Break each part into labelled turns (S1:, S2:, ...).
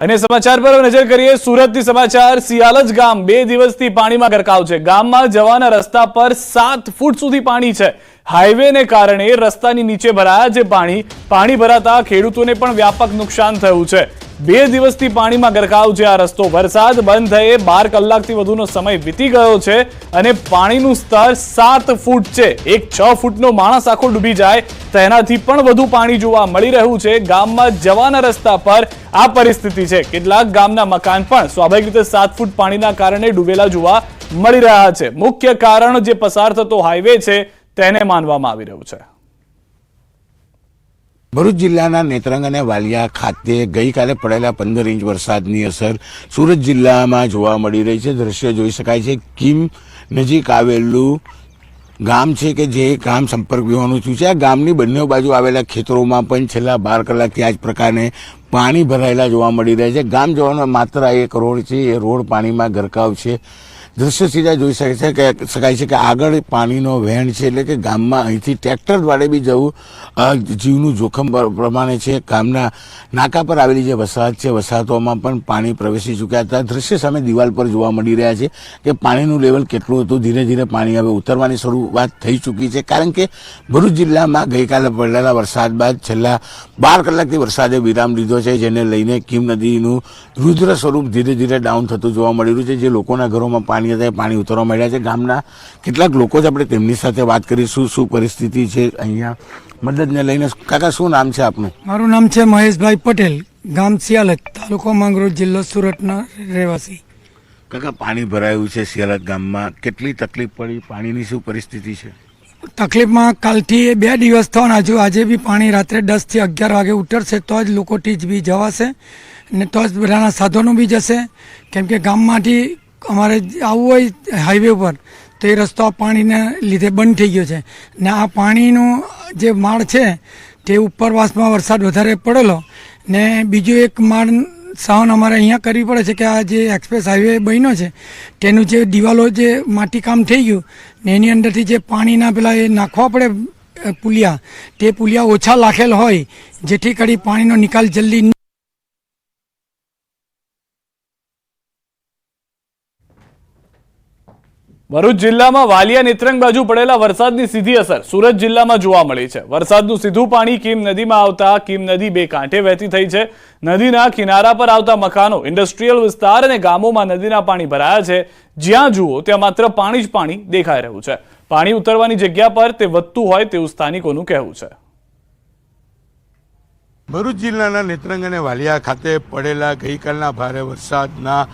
S1: અને સમાચાર પર નજર કરીએ, સુરતથી સમાચાર સિયાલજ ગામ બે દિવસથી પાણીમાં ગરકાવ છે. ગામમાં જવાના રસ્તા પર સાત ફૂટ સુધી પાણી છે. હાઈવેને કારણે રસ્તાની નીચે ભરાયા જે પાણી પાણી ભરાતા ખેડૂતોને પણ વ્યાપક નુકસાન થયું છે. બે દિવસથી પાણીમાં ગરકાવ છે આ રસ્તો વરસાદ બંધ થયે, બાર કલાકથી વધુનો સમય વીતી ગયો છે અને પાણીનું સ્તર સાત ફૂટ છે. એક છ ફૂટનો માણસ આખો ડૂબી જાય, તેનાથી પણ વધુ પાણી જોવા મળી રહ્યું છે. ગામમાં જવાના રસ્તા પર આ પરિસ્થિતિ છે. કેટલાક ગામના મકાન પણ સ્વાભાવિક રીતે સાત ફૂટ પાણીના કારણે ડૂબેલા જોવા મળી રહ્યા છે. મુખ્ય કારણ જે પસાર થતો હાઈવે છે તેને માનવામાં આવી રહ્યું છે.
S2: ભરૂચ જિલ્લાના નેત્રંગ અને વાલિયા ખાતે ગઈકાલે પડેલા પંદર ઇંચ વરસાદની અસર સુરત જિલ્લામાં જોવા મળી રહી છે. દ્રશ્ય જોઈ શકાય છે, કિમ નજીક આવેલું ગામ છે કે જે ગામ સંપર્ક વિહોણું થયું છે. આ ગામની બંને બાજુ આવેલા ખેતરોમાં પણ છેલ્લા બાર કલાકથી આ જ પ્રકારને પાણી ભરાયેલા જોવા મળી રહ્યા છે. ગામ જવાનો માત્ર એક રોડ છે, એ રોડ પાણીમાં ગરકાવ છે. દ્રશ્ય સીધા જોઈ શકે છે કે શકાય છે કે આગળ પાણીનો વહેણ છે એટલે કે ગામમાં અહીંથી ટ્રેક્ટર દ્વારે બી જવું જીવનું જોખમ પ્રમાણે છે. ગામના નાકા પર આવેલી જે વસાહત છે, વસાહતોમાં પણ પાણી પ્રવેશી ચૂક્યા હતા. દ્રશ્ય સામે દિવાલ પર જોવા મળી રહ્યા છે કે પાણીનું લેવલ કેટલું હતું. ધીરે ધીરે પાણી હવે ઉતરવાની શરૂઆત થઈ ચૂકી છે. કારણ કે ભરૂચ જિલ્લામાં ગઈકાલે પડેલા વરસાદ બાદ છેલ્લા બાર કલાકથી વરસાદે વિરામ લીધો છે, જેને લઈને કીમ નદીનું રુદ્ર સ્વરૂપ ધીરે ધીરે ડાઉન થતું જોવા મળી રહ્યું છે. જે લોકોના ઘરોમાં પાણી હતા એ પાણી ઉતરવા માંડ્યા છે. ગામના કેટલાક લોકો જ આપણે તેમની સાથે વાત કરીશું શું પરિસ્થિતિ છે અહીંયા. મદદને લઈને કાકા શું નામ છે આપનું?
S3: મારું નામ છે મહેશભાઈ પટેલ ગામ સિયાલત તાલુકો માંગરોળ જિલ્લો સુરતના રહેવાસી.
S2: કાકા પાણી ભરાયું છે સિયાલત ગામમાં. કેટલી તકલીફ પડી? પાણીની શું પરિસ્થિતિ છે?
S3: તકલીફમાં કાલથી બે દિવસ થવાના. હજુ આજે બી પાણી રાત્રે દસથી અગિયાર વાગે ઉતરશે તો જ લોકો ટીચ બી જવાશે ને તો જ બધાના સાધનો બી જશે. કેમ કે ગામમાંથી અમારે આવવું હોય હાઈવે ઉપર, તો એ રસ્તો પાણીને લીધે બંધ થઈ ગયો છે. ને આ પાણીનું જે માળ છે, તે ઉપરવાસમાં વરસાદ વધારે પડેલો, ને બીજું એક માળ સહન અમારે અહીંયા કરવી પડે છે કે આ જે એક્સપ્રેસ હાઈવે બન્યો છે, તેનું જે દિવાલો જે માટીકામ થઈ ગયું, ને એની અંદરથી જે પાણીના પેલા એ નાખવા પડે પુલિયા, તે પુલિયા ઓછા લાખેલ હોય, જેથી કરી પાણીનો નિકાલ જલ્દી
S1: ભરૂચ જિલ્લામાં વાલિયા નેત્રંગ બાજુ પડેલા વરસાદની સીધી અસર સુરત જિલ્લામાં જોવા મળી છે. વરસાદનું સીધું પાણી કીમ નદીમાં આવતા, કીમ નદી બે કાંઠે વહેતી થઈ છે. નદીના કિનારા પર આવતા મકાનો ઇન્ડસ્ટ્રીયલ વિસ્તાર અને ગામોમાં નદીના પાણી ભરાયા છે. જ્યાં જુઓ, ત્યાં માત્ર પાણી જ પાણી દેખાઈ રહ્યું છે. પાણી ઉતરવાની જગ્યા પર તે વધતું હોય તેવું સ્થાનિકોનું કહેવું છે.
S2: ભરૂચ જિલ્લાના નેત્રંગ અને વાલિયા ખાતે પડેલા ગઈકાલના ભારે વરસાદના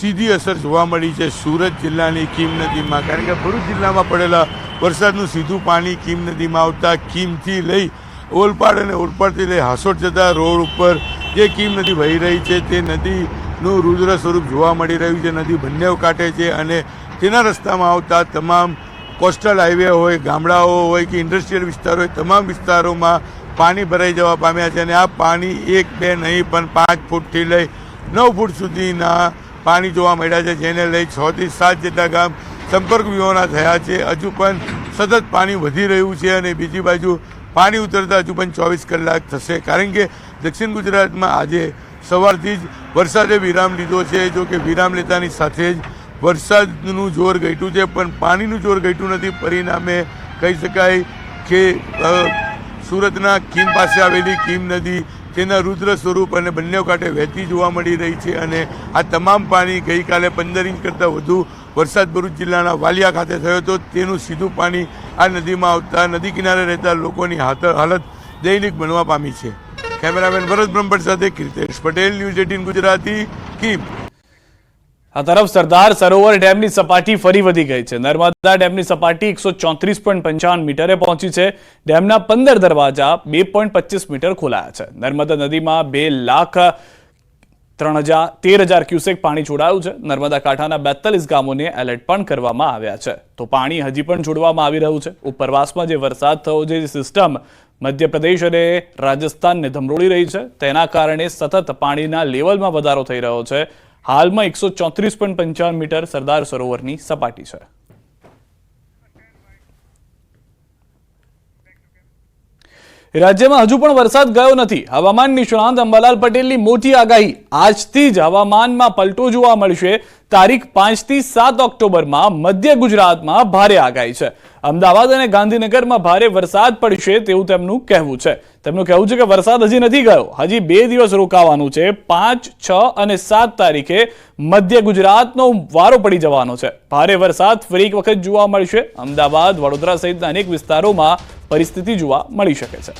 S2: સીધી અસર જોવા મળી છે. સુરત જિલ્લાની કીમ નદીમાં. કારણ કે ભરૂચ જિલ્લામાં પડેલા વરસાદનું સીધું પાણી કીમ નદીમાં આવતા કીમથી લઈ ઓલપાડ અને ઓલપાડથી લઈ હાસોટ જતા રોડ ઉપર જે કીમ નદી વહી રહી છે, તે નદીનું રુદ્ર સ્વરૂપ જોવા મળી રહ્યું છે. નદી બંને કાંઠે છે અને તેના રસ્તામાં આવતા તમામ કોસ્ટલ હાઈવે હોય, ગામડાઓ હોય કે ઇન્ડસ્ટ્રીયલ વિસ્તાર હોય, તમામ વિસ્તારોમાં પાણી ભરાઈ જવા પામ્યા છે અને આ પાણી એક બે નહીં પણ પાંચ ફૂટથી લઈ નવ ફૂટ સુધીના પાણી જોવા મળ્યા છે, જેને લઈ છ થી સાત જેટલા ગામ સંપર્ક વિહોણા થયા છે. હજુ પણ સતત પાણી વધી રહ્યું છે અને બીજી બાજુ પાણી ઉતરતા હજુ પણ ચોવીસ કલાક થશે. કારણ કે દક્ષિણ ગુજરાતમાં આજે સવારથી જ વરસાદે વિરામ લીધો છે. જો કે વિરામ લેતાની સાથે જ વરસાદનું જોર ઘટ્યું છે, પણ પાણીનું જોર ઘટ્યું નથી. પરિણામે કહી શકાય કે સુરતના કીમ પાસે આવેલી કીમ નદી તેના રુદ્ર સ્વરૂપ અને બંને કાંઠે વહેતી જોવા મળી રહી છે અને આ તમામ પાણી ગઈકાલે પંદર ઇંચ કરતાં વધુ વરસાદ ભરૂચ જિલ્લાના વાલિયા ખાતે થયો હતો. તેનું સીધું પાણી આ નદીમાં આવતા નદી કિનારે રહેતા લોકોની હાલત દૈનિક બનવા પામી છે. કેમેરામેન ભરત બ્રહ્મભટ્ટ સાથે કીર્તેશ પટેલ, ન્યૂઝ એટીન ગુજરાતી, કીમ.
S1: આ તરફ સરદાર સરોવર ડેમની સપાટી ફરી વધી ગઈ છે. નર્મદા ડેમની સપાટી એકસો ચોત્રીસ પોઈન્ટ પંચાવન મીટરે પહોંચી છે. ડેમના પંદર દરવાજા બે પોઈન્ટ પચીસ મીટર ખોલાયા છે. નર્મદા નદીમાં બે લાખ ત્રણ હજાર, તેર હજાર ક્યુસેક પાણી છોડાયું છે. નર્મદા કાંઠાના બેતાલીસ ગામોને એલર્ટ પણ કરવામાં આવ્યા છે. તો પાણી હજી પણ છોડવામાં આવી રહ્યું છે. ઉપરવાસમાં જે વરસાદ થયો જે સિસ્ટમ મધ્યપ્રદેશ અને રાજસ્થાનને ધમરોળી રહી છે, તેના કારણે સતત પાણીના લેવલમાં વધારો થઈ રહ્યો છે. હાલમાં એકસો ચોત્રીસ પોઈન્ટ પંચાવન મીટર સરદાર સરોવરની સપાટી છે. રાજ્યમાં હજુ પણ વરસાદ ગયો નથી. હવામાન નિષ્ણાંત અંબાલાલ પટેલની મોટી આગાહી. આજથી જ હવામાનમાં પલટો જોવા મળશે. તારીખ પાંચથી સાત ઓક્ટોબરમાં મધ્ય ગુજરાતમાં ભારે આગાહી છે. અમદાવાદ અને ગાંધીનગરમાં ભારે વરસાદ પડશે તેવું તેમનું કહેવું છે. તેમનું કહેવું છે કે વરસાદ હજી નથી ગયો. હજી બે દિવસ રોકાવાનું છે. પાંચ, છ અને સાત તારીખે મધ્ય ગુજરાતનો વારો પડી જવાનો છે. ભારે વરસાદ ફરી એક વખત જોવા મળશે. અમદાવાદ, વડોદરા સહિતના અનેક વિસ્તારોમાં પરિસ્થિતિ જોવા મળી શકે છે.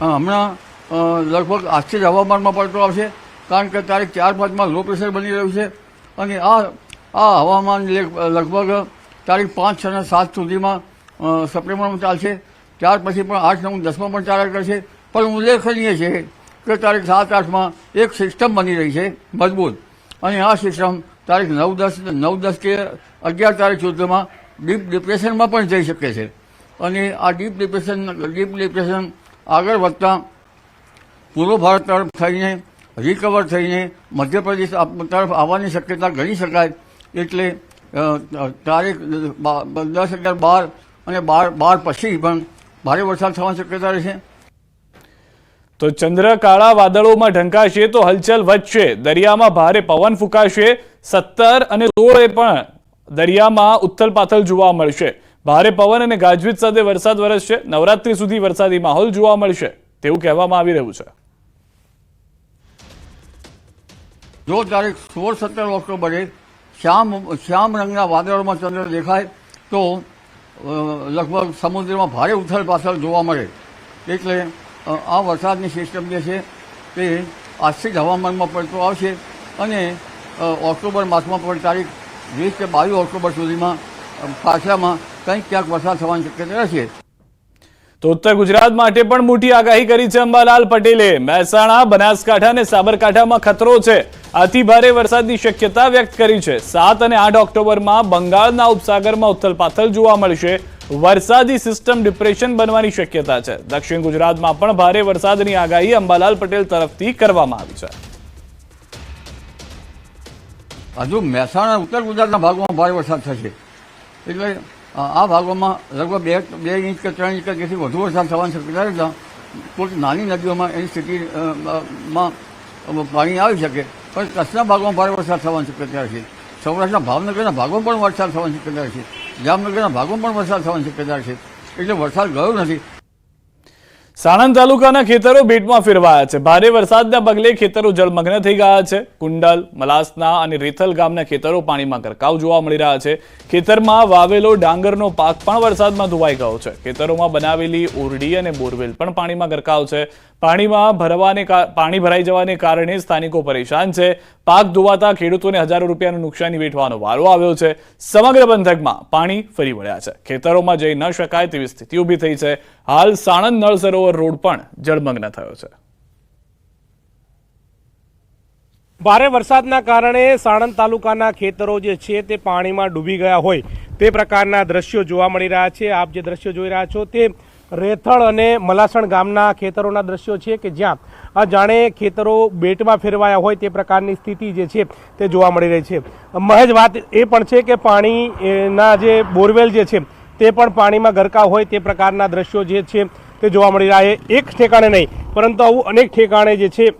S4: હમણાં લગભગ આજથી જ હવામાનમાં પડતો આવશે, કારણ કે તારીખ ચાર પાંચમાં લો પ્રેશર બની રહ્યું છે અને આ આ હવામાન લગભગ તારીખ પાંચ, છ અને સાત સુધીમાં સપ્ટેમ્બરમાં ચાલશે. ત્યાર પછી પણ આઠ, નવ, દસમાં પણ ચાલ્યા કરશે. પણ ઉલ્લેખનીય છે કે તારીખ સાત, આઠમાં એક સિસ્ટમ બની રહી છે, મજબૂત. અને આ સિસ્ટમ તારીખ નવ દસ નવ દસ કે અગિયાર તારીખ સુધીમાં ડીપ ડિપ્રેશનમાં પણ જઈ શકે છે. અને આ ડીપ ડિપ્રેશન ડીપ ડિપ્રેશન આગળ વધતા પૂર્વ ભારત તરફ થઈને રિકવર થઈને મધ્યપ્રદેશ તરફ આવવાની શક્યતા ગણી શકાય એટલે તારીખ દસ અગિયાર બાર અને બાર બાર પછી પણ ભારે વરસાદ થવાની શક્યતા રહેશે.
S1: તો ચંદ્ર કાળા વાદળોમાં ઢંકાશે તો હલચલ વધશે. દરિયામાં ભારે પવન ફૂંકાશે. સત્તર અને સોળે પણ દરિયામાં ઉથલ પાથલ જોવા મળશે. ભારે પવન અને ગાજવીજ સાથે વરસાદ વરસશે. નવરાત્રી સુધી વરસાદી માહોલ જોવા મળશે. તેવું કહેવામાં આવી રહ્યું છે.
S4: જો તારીખ સોળ સત્તર ઓક્ટોબરે શ્યામ શ્યામ રંગના વાદળોમાં ચંદ્ર દેખાય, તો લગભગ સમુદ્રમાં ભારે ઉથલ પાથલ જોવા મળે. એટલે આ વરસાદની સિસ્ટમ જે છે, તે આશ્રિત હવામાનમાં પડતો આવશે અને ઓક્ટોબર માસમાં પણ તારીખ વીસ કે બાવીસ ઓક્ટોબર સુધીમાં અ, કંઈક ક્યાંક વરસાદ થવાની શક્યતા રહેશે.
S1: તો ઉત્તર ગુજરાત માટે પણ મોટી આગાહી કરી છે અંબાલાલ પટેલે. મહેસાણા બનાસકાંઠા અને સાબરકાંઠામાં ખતરો છે. અતિ ભારે વરસાદની શક્યતા વ્યક્ત કરી છે. સાત અને આઠ ઓક્ટોબરમાં બંગાળના ઉપસાગરમાં ઉથલપાથલ જોવા મળશે. વરસાદી સિસ્ટમ ડિપ્રેશન બનવાની શક્યતા છે. દક્ષિણ ગુજરાતમાં પણ ભારે વરસાદની આગાહી અંબાલાલ પટેલ તરફથી કરવામાં આવી છે.
S4: હજુ મહેસાણા ઉત્તર ગુજરાતના ભાગોમાં ભારે વરસાદ થશે. એટલે આ ભાગોમાં લગભગ બે બે ઇંચ કે ત્રણ ઇંચ કે તેથી વધુ વરસાદ થવાની શક્યતા રહેતા કોઈક નાની નદીઓમાં એની સ્થિતિ અ, અ, માં પાણી આવી શકે પણ કચ્છના ભાગોમાં ભારે વરસાદ થવાની શક્યતા રહેશે સૌરાષ્ટ્રના ભાવનગરના ભાગોમાં પણ વરસાદ થવાની શક્યતા રહેશે જામનગરના ભાગોમાં પણ વરસાદ થવાની શક્યતા રહેશે એટલે વરસાદ ગયો નથી.
S1: સાણંદ તાલુકાના ખેતરો બેટમાં ફેરવાયા છે. ભારે વરસાદના પગલે ખેતરો જળમગ્ન થઈ ગયા છે. કુંડલ, મલાસના અને રેથલ ગામના ખેતરો પાણીમાં ગરકાવ જોવા મળી રહ્યા છે. ખેતરમાં વાવેલો ડાંગરનો પાક પણ વરસાદમાં ધોવાઈ ગયો છે. ખેતરોમાં બનાવેલી ઓરડી અને બોરવેલ પણ પાણીમાં ગરકાવ છે. પાણીમાં ભરવાને પાણી ભરાઈ જવાને કારણે સ્થાનિકો પરેશાન છે. પાક ધોવાતા ખેડૂતોને હજારો રૂપિયાનું નુકસાની વેઠવાનો વારો આવ્યો છે. સમગ્ર બંધકમાં પાણી ફરી વળ્યા છે. ખેતરોમાં જઈ ન શકાય તેવી સ્થિતિ ઊભી થઈ છે. હાલ સાણંદ નળ સરોવર રોડ પણ જળમગ્ન થયો છે.
S5: ભારે વરસાદના કારણે સાણંદ તાલુકાના ખેતરો જે છે તે પાણીમાં ડૂબી ગયા હોય. તે પ્રકારના દ્રશ્યો જોવા મળી રહ્યા છે. આપ જે દ્રશ્યો જોઈ રહ્યા છો તે રેથળ અને મલાસણ ગામના ખેતરોના દ્રશ્યો છે કે જ્યાં આ જાણે ખેતરો બેટમાં ફેરવાયા હોય તે પ્રકારની સ્થિતિ જે છે તે જોવા મળી રહી છે. મહેજ વાત એ પણ છે કે પાણીના જે બોરવેલ જે છે તે પણ પાણીમાં ગરકાવ હોય તે પ્રકારના દ્રશ્યો જે છે તે જોવા મળી રહ્યા છે. એક ઠેકાણે નહીં, પરંતુ આવું અનેક ઠેકાણે જે છે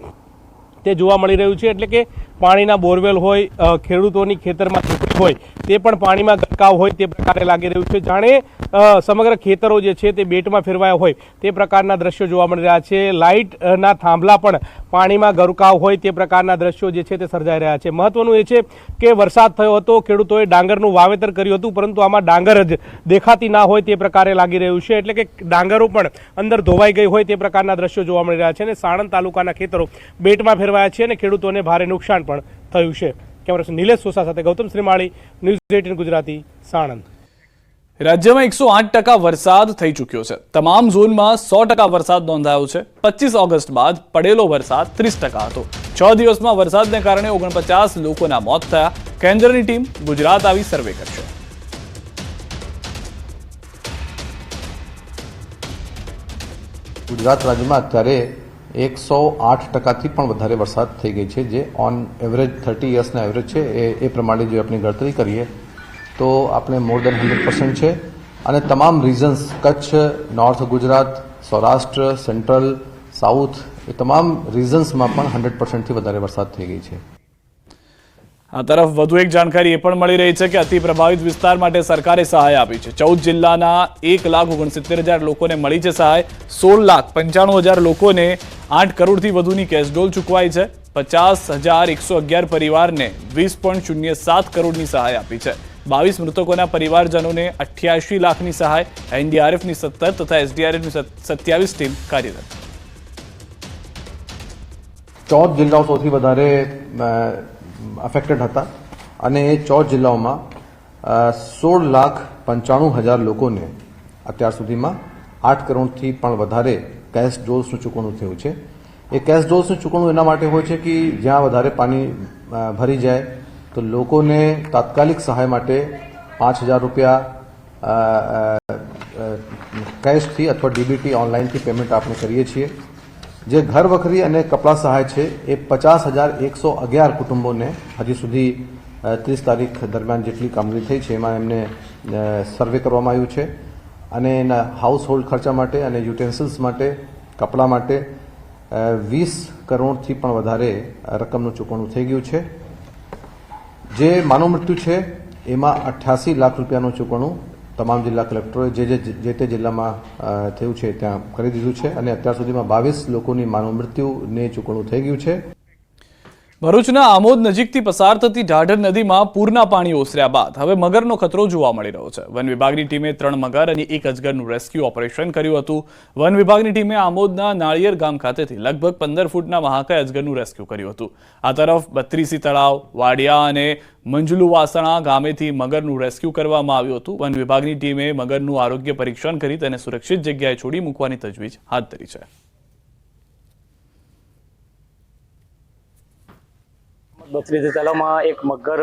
S5: તે જોવા મળી રહ્યું છે. એટલે કે પાણીના બોરવેલ હોય ખેડૂતોની ખેતરમાં હોય તે પણ પાણીમાં ગરકાવ હોય તે પ્રકારે લાગી રહ્યું છે. જાણે સમગ્ર ખેતરો જે છે તે બેટમાં ફેરવાયા હોય તે પ્રકારના દ્રશ્યો જોવા મળી રહ્યા છે. લાઇટના થાંભલા પણ પાણીમાં ગરકાવ હોય તે પ્રકારના દ્રશ્યો જે છે તે સર્જાઈ રહ્યા છે. મહત્વનું એ છે કે વરસાદ થયો હતો, ખેડૂતોએ ડાંગરનું વાવેતર કર્યું હતું, પરંતુ આમાં ડાંગર જ દેખાતી ના હોય તે પ્રકારે લાગી રહ્યું છે. એટલે કે ડાંગરો પણ અંદર ધોવાઈ ગઈ હોય તે પ્રકારના દ્રશ્યો જોવા મળી રહ્યા છે અને સાણંદ તાલુકાના ખેતરો બેટમાં ફેરવાયા છે અને ખેડૂતોને ભારે નુકસાન પણ થયું છે. કેમેરા નિલેશ સોસા સાથે ગૌતમ શ્રીમાળી, ન્યૂઝ એટીન ગુજરાતી, સાણંદ.
S1: રાજ્યમાં એકસો આઠ ટકા વરસાદ થઈ ચૂક્યો છે. તમામ ઝોનમાં સો ટકા વરસાદ નોંધાયો છે. પચીસ ઓગસ્ટ બાદ પડેલો વરસાદ ત્રીસ ટકા હતો. છ દિવસમાં વરસાદને કારણે ઓગણપચાસ લોકોના મોત થયા. કેન્દ્રની ટીમ ગુજરાત આવી સર્વે કરશે.
S6: ગુજરાત રાજ્યમાં અત્યારે એકસો આઠ ટકાથી પણ વધારે વરસાદ થઈ ગઈ છે. જે ઓન એવરેજ થર્ટી યર્સના એવરેજ છે. એ પ્રમાણે જો આપણે ગણતરી કરીએ તો આપણે મોર દેન હંડ્રેડ પર્સન્ટ છે. અને તમામ regions Kutch north Gujarat, Saurashtra central south એ તમામ રિઝન્સમાં પણ હંડ્રેડ પર્સન્ટથી વધારે વરસાદ થઈ ગઈ છે.
S1: આ તરફ વધુ એક જાણકારી એ પણ મળી રહી છે કે અતિ પ્રભાવિત વિસ્તાર માટે સરકારે સહાય આપી છે. ચૌદ જિલ્લાના એક લાખ ઓગણસિત્તેર હજાર લોકોને મળી છે સહાય. સોળ લાખ પંચાણું હજાર લોકોને આઠ કરોડથી વધુની કેશડોલ ચૂકવાઈ છે. પચાસ હજાર એકસો અગિયાર પરિવારને વીસ પોઈન્ટ શૂન્ય સાત કરોડની સહાય આપી છે. બાવીસ મૃતકોના પરિવારજનોને અઠ્યાસી લાખની સહાય, એનડીઆરએફની સત્તર તથા એસડીઆરએફની સત્યાવીસ ટીમ કાર્યરત.
S6: ચૌદ જિલ્લાઓ સૌથી વધારે અફેક્ટેડ હતા. અને એ ચૌદ જિલ્લાઓમાં સોળ લાખ પંચાણું હજાર લોકોને અત્યાર સુધીમાં આઠ કરોડથી પણ વધારે કેશ ડોઝનું ચૂકવણું થયું છે. એ કેશ ડોઝનું ચૂકવણું એના માટે હોય છે કે જ્યાં વધારે પાણી ભરી જાય તો લોકોને તાત્કાલિક સહાય માટે પાંચ હજાર રૂપિયા કેશથી અથવા ડીબીટી ઓનલાઈનથી પેમેન્ટ આપણે કરીએ છીએ. જે ઘર વખરી અને કપડાં સહાય છે એ પચાસ હજાર એકસો અગિયાર કુટુંબોને હજી સુધી ત્રીસ તારીખ દરમિયાન જેટલી કામગીરી થઈ છે એમાં એમને સર્વે કરવામાં આવ્યું છે. અને એના હાઉસ હોલ્ડ ખર્ચા માટે અને યુટેન્સિલ્સ માટે, કપડાં માટે વીસ કરોડથી પણ વધારે રકમનું ચૂકવણું થઈ ગયું છે. જે માનવ મૃત્યુ છે, એમાં અઠ્યાસી લાખ રૂપિયાનું ચૂકવણું તમામ જિલ્લા કલેક્ટરોએ જે જે જે તે જિલ્લામાં થયું છે, ત્યાં કરી દીધું છે. અને અત્યાર સુધીમાં બાવીસ લોકોની માનવ મૃત્યુને ચૂકવણું થઈ ગયું છે.
S1: ભરૂચના આમોદ નજીકથી પસાર થતી ઢાઢર નદીમાં પૂરના પાણી ઓસર્યા બાદ હવે મગરનો ખતરો જોવા મળી રહ્યો છે. વન વિભાગની ટીમે ત્રણ મગર અને એક અજગરનું રેસ્ક્યુ ઓપરેશન કર્યું હતું. વન વિભાગની ટીમે આમોદના નાળિયેર ગામ ખાતેથી લગભગ પંદર ફૂટના મહાકાય અજગરનું રેસ્ક્યુ કર્યું હતું. આ તરફ બત્રીસી તળાવ, વાડિયા અને મંજલુ વાસણા ગામેથી મગરનું રેસ્ક્યુ કરવામાં આવ્યું હતું. વન વિભાગની ટીમે મગરનું આરોગ્ય પરીક્ષણ કરી તેને સુરક્ષિત જગ્યાએ છોડી મૂકવાની તજવીજ હાથ ધરી છે.
S7: બત્રીસ તલાવમાં એક મગર